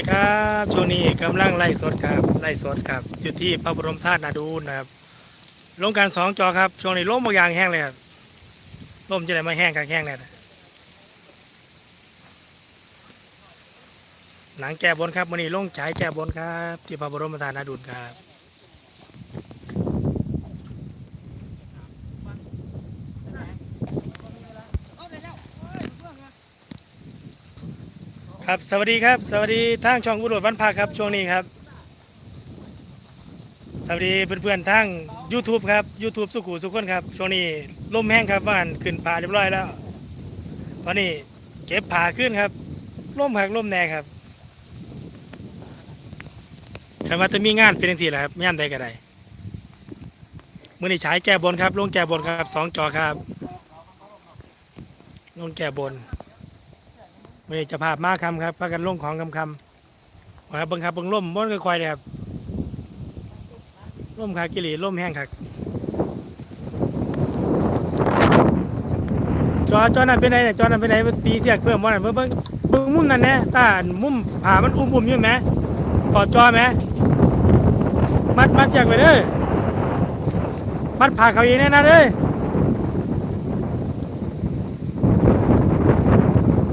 ดีครับช่วงนี้กำลังไล่สดครับไล่สดครับอยู่ที่พระบรมธาตุนาดูนนะครับลงการสองจอครับช่วงนี้ล้มบางอย่างแห้งเลยครับล้มจะได้มาแห้งกลางแห้งเนี่ยหนังแก้บนครับวันนี้ลงฉายแก้บนครับ ที่พระบรมธาตุนาดูนครับ ครับสวัสดีครับ สวัสดีทางช่องวุฒิวันพาครับช่วงนี้ครับ สวัสดีเพื่อนๆทาง YouTube ครับ YouTube สุขุสุขคนครับ ช่วงนี้ลมแห้งครับบ้านขึ้นป่าเรียบร้อยแล้ว ตอนนี้เก็บผาขึ้นครับล่มหักล่มแน่ครับคำว่าจะมีงานเป็นทีแหละครับย่ามใดก็ได้มื่อนี้ฉายแก้บนครับ ลงแก้บนครับสองจอครับ ลงแก้บน มื่อจะภาพมาคำครับพากันลงของคำคำครับบังคับบังล่มบนค่อยๆเลยครับร่มคากิลีร่มแห้งคักจอจอนั่นเป็นไงเนี่ยจอนั่นเป็นไงตีเสียกเพิ่มว่านั่นเบิ่งเบิ่งเบิ่งมุมนั่นแนะตามุ่มผ่ามันอุ้มอุ้มอยู่ไหมกอดจอไหมมัดมัดเสียกไปเลยมัดผ่าเขาเองแน่นะเลย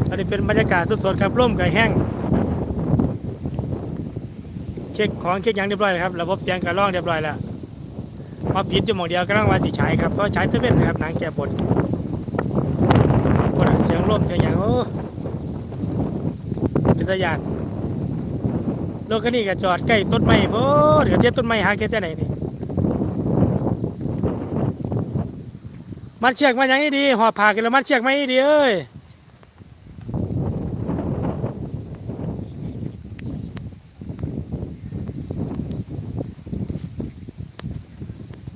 อันนี้ เป็นบรรยากาศสดๆครับร่มกับแห้ง เช็คของเช็คยังเรียบร้อยครับระบบเสียงกระล่องเรียบร้อยแล้วมาผิดอยู่หมองเดียวกำลังว่าสิใช้ครับเพราะใช้เทเว่นนะครับหนังแก่บนคนเสียงลมเสียงหยังโอ้เป็นตะยานรถคันนี้ก็จอดใกล้ต้นไม้โพดเดี๋ยวเจ็ดต้นไม้หาเก็บที่ไหนนี่มัดเชือกมาอย่างนี้ดีหอบผ่ากันแล้วมัดเชือกไมาให้ดีเอ้ย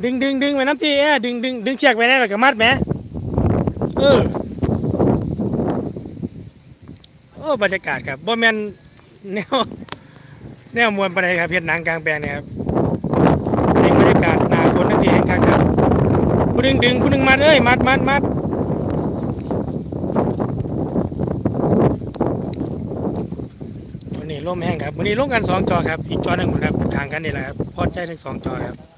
ดึงดึงดึงไปน้ำทีเอ้ดึงดึงดึงเชือกไปได้หรอกมัดไหมเออโอ้บรรยากาศครับบ่แมนแนวแนวมวลปานใดครับเพียนหนังกลางแปลงเนี่ยครับเองบรรยากาศหนาคนนั่นทีแห่งคักครับคุณดึงดึงคุณดึงมัดเอ้ยมัดมัดมัดวันนี้ร่มแห้งครับวันนี้ลงกันสองจอครับ อีกจอหนึ่งครับทางกันนี่แหละครับพอดใจทั้งสองจอครับ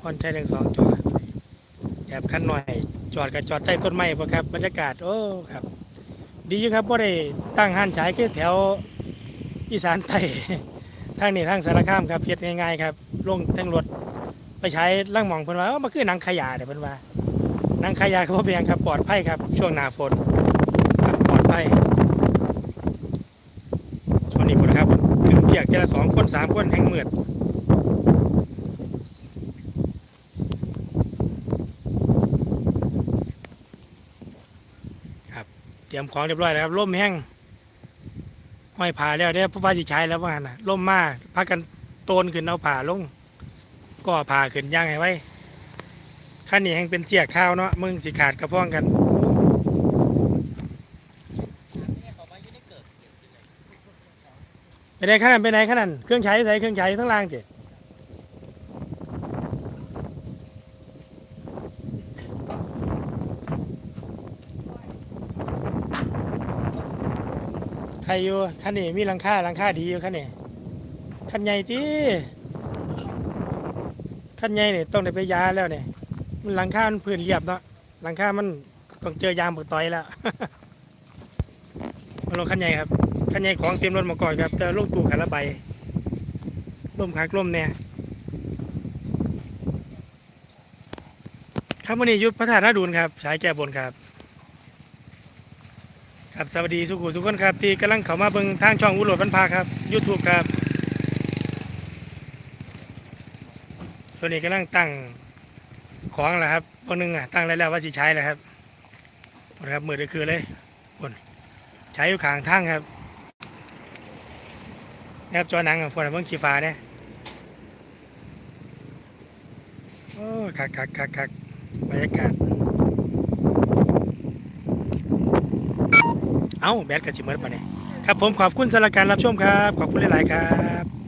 พอนใช้ทั้งสองจอดแอบคันหน่อย จอดกับจอดใต้ต้นไม้พอครับ บรรยากาศโอ้ครับ ดีอยู่ครับว่าได้ตั้งห้านฉายคือแถวอีสานใต้ทางนี้ทางสารคามครับเพียรง่ายๆครับลงทั้งรถไปใช้ล่างหมองเพิ่นว่าเอ้มันคือหนังขยะเดี๋ยวเพิ่นว่าหนังขยะเขาเป็นหยังครับปลอดภัยครับ ช่วงหน้าฝนปลอดภัยช่วงนี้คนครับถึงเจียกเจละสองคนสามคนแห่งเมือด เตรี ยมของเรียบร้อยแล้วครับร่มแห้งห้อยผ่าแล้วเด้อผู้ว่าสิใช้แล้วว่างันน่ะร่มมาพักกันโตนขึ้นเอาผ่าลง ก็ผ่าขึ้นย่างไงไว้ขั้นนี้แห้งเป็นเสียกข้าวเนาะมึงสิขาดกระพ้องกันไปไหนขนาดไปไหนขนาดเครื่องใช้ใส่เครื่องใช้ทั้งล่างเจ รอยู่คันนี้มีหลังคาหลังคาดีอยู่คันนี้คันใหญ่ที่คันใหญ่เนี่ยต้องได้ไปยาแล้วเนี่ยมันหลังคามันพื้นเรียบเนาะหลังคามันต้องเจอยางปักต่อยแล้วมาลงคันใหญ่ครับคันใหญ่ของเต็มรถมาก่อนครับแต่ลูกตู่ขาละใบร่มขากล่มเนี่ยครับวันนี้ยุทธพระธาตุนาดูนครับฉายแก้บนครับ ครับสวัสดีสุขุสุขคนครับที่กำลังเข้ามาเบิ่งทางช่องอุโรดบรรพาครับ YouTube ครับตัวนี้กำลังตั้งของแหละครับพวนึงอะตั้งแล้วว่าสิใช้แล้วครับหมดครับมือได้คือเลยบนใช้อยู่ขางทางครับนะครับจอหนังของพวกเราเบิ่งขี้ฟ้าเนี่ยโอ้คักคักคักคักบรรยากาศ เอ้าแบดกับชิมเมอร์ปะเนี่ยครับผมขอบคุณสำหรับการรับชมครับ ขอบคุณหลาย ๆ ครับ